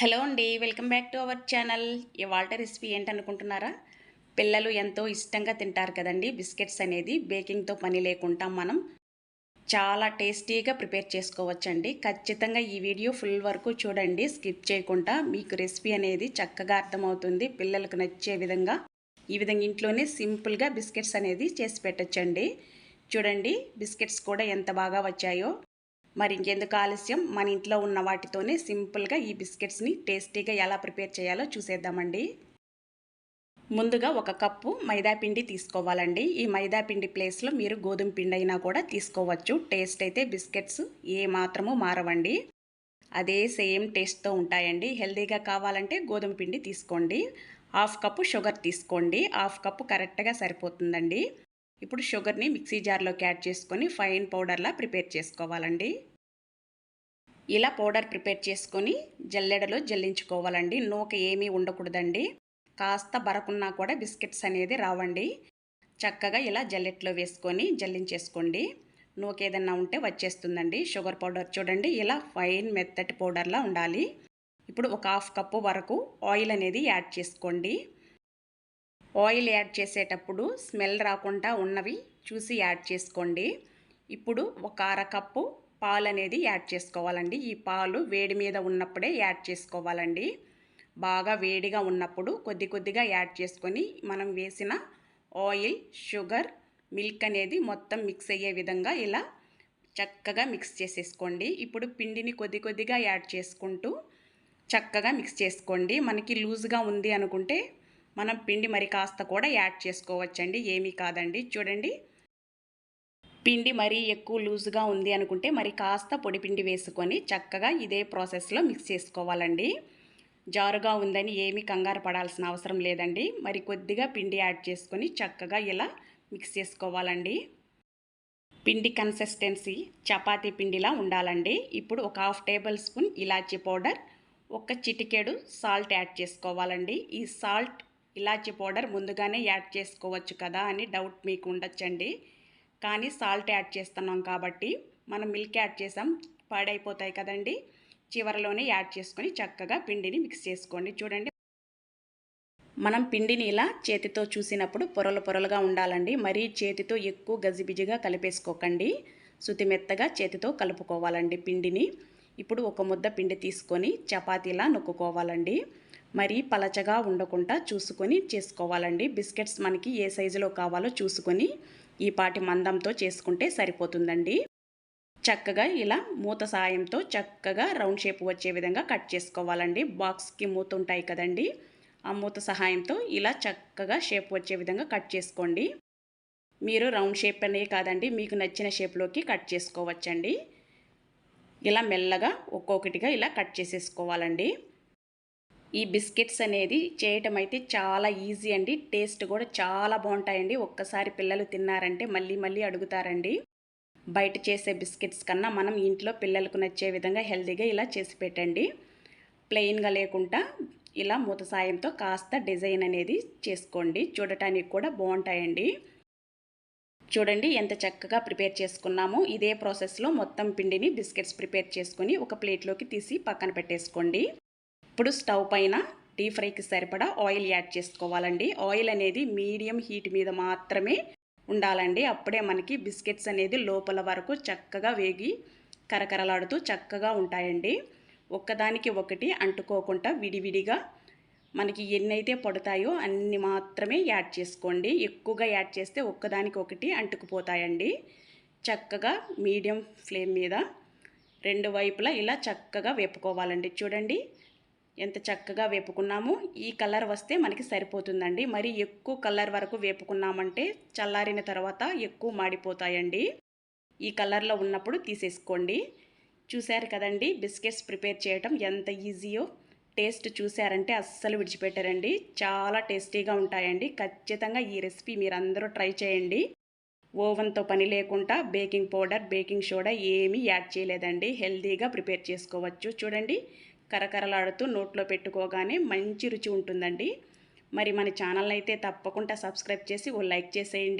Hello అండి welcome back to our channel. ఇవాళ recipe ఏంటనుకుంటున్నారా? పిల్లలు ఎంతో ఇష్టంగా తింటారు కదండి బిస్కెట్స్ అనేది. బేకింగ్తో పని లేకుండా మనం చాలా టేస్టీగా ప్రిపేర్ చేసుకోవచ్చండి. ఖచ్చితంగా ఈ వీడియో ఫుల్ వరకు చూడండి స్కిప్ చేయకుండా. మీకు రెసిపీ అనేది చక్కగా అర్థమవుతుంది పిల్లలకు నచ్చే విధంగా. ఈ విధంగా ఇంట్లోనే సింపుల్గా బిస్కెట్స్ అనేది చేసి పెట్టచ్చండి. చూడండి బిస్కెట్స్ కూడా ఎంత బాగా వచ్చాయో. మరి ఇంకెందుకు ఆలస్యం? మన ఇంట్లో ఉన్న వాటితోనే సింపుల్గా ఈ బిస్కెట్స్ని టేస్టీగా ఎలా ప్రిపేర్ చేయాలో చూసేద్దామండి. ముందుగా ఒక కప్పు మైదాపిండి తీసుకోవాలండి. ఈ మైదాపిండి ప్లేస్లో మీరు గోధుమ పిండి అయినా కూడా తీసుకోవచ్చు. టేస్ట్ అయితే బిస్కెట్స్ ఏ మాత్రము మారవండి. అదే సేమ్ టేస్ట్తో ఉంటాయండి. హెల్తీగా కావాలంటే గోధుమ పిండి తీసుకోండి. హాఫ్ కప్పు షుగర్ తీసుకోండి. హాఫ్ కప్పు కరెక్ట్గా సరిపోతుందండి. ఇప్పుడు షుగర్ని మిక్సీ జార్లోకి యాడ్ చేసుకొని ఫైన్ పౌడర్లా ప్రిపేర్ చేసుకోవాలండి. ఇలా పౌడర్ ప్రిపేర్ చేసుకొని జల్లెడలో జల్లించుకోవాలండి. నూక ఏమీ ఉండకూడదండి. కాస్త బరకున్నా కూడా బిస్కెట్స్ అనేది రావండి. చక్కగా ఇలా జల్లెట్లో వేసుకొని జల్లించేసుకోండి. నూక ఏదన్నా ఉంటే వచ్చేస్తుందండి. షుగర్ పౌడర్ చూడండి ఇలా ఫైన్ మెత్తటి పౌడర్లా ఉండాలి. ఇప్పుడు ఒక హాఫ్ కప్పు వరకు ఆయిల్ అనేది యాడ్ చేసుకోండి. ఆయిల్ యాడ్ చేసేటప్పుడు స్మెల్ రాకుండా ఉన్నవి చూసి యాడ్ చేసుకోండి. ఇప్పుడు ఒక అర కప్పు పాలు అనేది యాడ్ చేసుకోవాలండి. ఈ పాలు వేడి మీద ఉన్నప్పుడే యాడ్ చేసుకోవాలండి. బాగా వేడిగా ఉన్నప్పుడు కొద్ది కొద్దిగా యాడ్ చేసుకొని మనం వేసిన ఆయిల్ షుగర్ మిల్క్ అనేది మొత్తం మిక్స్ అయ్యే విధంగా ఇలా చక్కగా మిక్స్ చేసేసుకోండి. ఇప్పుడు పిండిని కొద్ది కొద్దిగా యాడ్ చేసుకుంటూ చక్కగా మిక్స్ చేసుకోండి. మనకి లూజ్గా ఉంది అనుకుంటే మనం పిండి మరి కాస్త కూడా యాడ్ చేసుకోవచ్చండి. ఏమీ కాదండి. చూడండి. పిండి మరీ ఎక్కువ లూజ్గా ఉంది అనుకుంటే మరి కాస్త పొడి పిండి వేసుకొని చక్కగా ఇదే ప్రాసెస్లో మిక్స్ చేసుకోవాలండి. జారుగా ఉందని ఏమీ కంగారు పడాల్సిన అవసరం లేదండి. మరి కొద్దిగా పిండి యాడ్ చేసుకొని చక్కగా ఇలా మిక్స్ చేసుకోవాలండి. పిండి కన్సిస్టెన్సీ చపాతీ పిండిలా ఉండాలండి. ఇప్పుడు ఒక హాఫ్ టేబుల్ స్పూన్ ఇలాచీ పౌడర్ ఒక చిటికెడు సాల్ట్ యాడ్ చేసుకోవాలండి. ఈ సాల్ట్ ఇలాచి పౌడర్ ముందుగానే యాడ్ చేసుకోవచ్చు కదా అని డౌట్ మీకు ఉండొచ్చండి. కానీ సాల్ట్ యాడ్ చేస్తున్నాం కాబట్టి మనం మిల్క్ యాడ్ చేసాం పాడైపోతాయి కదండి. చివరిలోనే యాడ్ చేసుకొని చక్కగా పిండిని మిక్స్ చేసుకోండి. చూడండి. మనం పిండిని ఇలా చేతితో చూసినప్పుడు పొరలు పొరలుగా ఉండాలండి. మరీ చేతితో ఎక్కువ గజిబిజిగా కలిపేసుకోకండి. శుతి మెత్తగా చేతితో కలుపుకోవాలండి పిండిని. ఇప్పుడు ఒక ముద్ద పిండి తీసుకొని చపాతీలా నొక్కుకోవాలండి. మరీ పలచగా ఉండకుండా చూసుకొని చేసుకోవాలండి. బిస్కెట్స్ మనకి ఏ సైజులో కావాలో చూసుకొని ఈ పాటి మందంతో చేసుకుంటే సరిపోతుందండి. చక్కగా ఇలా మూత సాయంతో చక్కగా రౌండ్ షేప్ వచ్చే విధంగా కట్ చేసుకోవాలండి. బాక్స్కి మూత ఉంటాయి కదండి. ఆ మూత సహాయంతో ఇలా చక్కగా షేప్ వచ్చే విధంగా కట్ చేసుకోండి. మీరు రౌండ్ షేప్ అనే కాదండి మీకు నచ్చిన షేప్లోకి కట్ చేసుకోవచ్చండి. ఇలా మెల్లగా ఒక్కొక్కటిగా ఇలా కట్ చేసేసుకోవాలండి. ఈ బిస్కెట్స్ అనేది చేయటం అయితే చాలా ఈజీ అండి. టేస్ట్ కూడా చాలా బాగుంటాయండి. ఒక్కసారి పిల్లలు తిన్నారంటే మళ్ళీ మళ్ళీ అడుగుతారండి. బయట చేసే బిస్కెట్స్ కన్నా మనం ఇంట్లో పిల్లలకు నచ్చే విధంగా హెల్తీగా ఇలా చేసి పెట్టండి. ప్లెయిన్గా లేకుండా ఇలా మూత సాయంతో కాస్త డిజైన్ అనేది చేసుకోండి. చూడటానికి కూడా బాగుంటాయండి. చూడండి ఎంత చక్కగా ప్రిపేర్ చేసుకున్నామో. ఇదే ప్రాసెస్లో మొత్తం పిండిని బిస్కెట్స్ ప్రిపేర్ చేసుకొని ఒక ప్లేట్లోకి తీసి పక్కన పెట్టేసుకోండి. ఇప్పుడు స్టవ్ పైన డీప్ ఫ్రైకి సరిపడా ఆయిల్ యాడ్ చేసుకోవాలండి. ఆయిల్ అనేది మీడియం హీట్ మీద మాత్రమే ఉండాలండి. అప్పుడే మనకి బిస్కెట్స్ అనేది లోపల వరకు చక్కగా వేగి కరకరలాడుతూ చక్కగా ఉంటాయండి. ఒక్కదానికి ఒకటి అంటుకోకుండా విడివిడిగా మనకి ఎన్నైతే పడతాయో అన్ని మాత్రమే యాడ్ చేసుకోండి. ఎక్కువగా యాడ్ చేస్తే ఒక్కదానికి ఒకటి అంటుకుపోతాయండి. చక్కగా మీడియం ఫ్లేమ్ మీద రెండు వైపులా ఇలా చక్కగా వేపుకోవాలండి. చూడండి ఎంత చక్కగా వేపుకున్నాము ఈ కలర్ వస్తే మనకి సరిపోతుందండి. మరి ఎక్కువ కలర్ వరకు వేపుకున్నామంటే చల్లారిన తర్వాత ఎక్కువ మాడిపోతాయండి. ఈ కలర్లో ఉన్నప్పుడు తీసేసుకోండి. చూశారు కదండి బిస్కెట్స్ ప్రిపేర్ చేయటం ఎంత ఈజీయో. టేస్ట్ చూశారంటే అస్సలు విడిచిపెట్టారండి. చాలా టేస్టీగా ఉంటాయండి. ఖచ్చితంగా ఈ రెసిపీ మీరందరూ ట్రై చేయండి. ఓవెన్తో పని లేకుండా బేకింగ్ పౌడర్ బేకింగ్ సోడా ఏమీ యాడ్ చేయలేదండి. హెల్తీగా ప్రిపేర్ చేసుకోవచ్చు. చూడండి కరకరలాడుతూ నోట్లో పెట్టుకోగానే మంచి రుచి ఉంటుందండి. మరి మన ఛానల్ అయితే తప్పకుండా సబ్స్క్రైబ్ చేసి ఓ లైక్ చేసేయండి.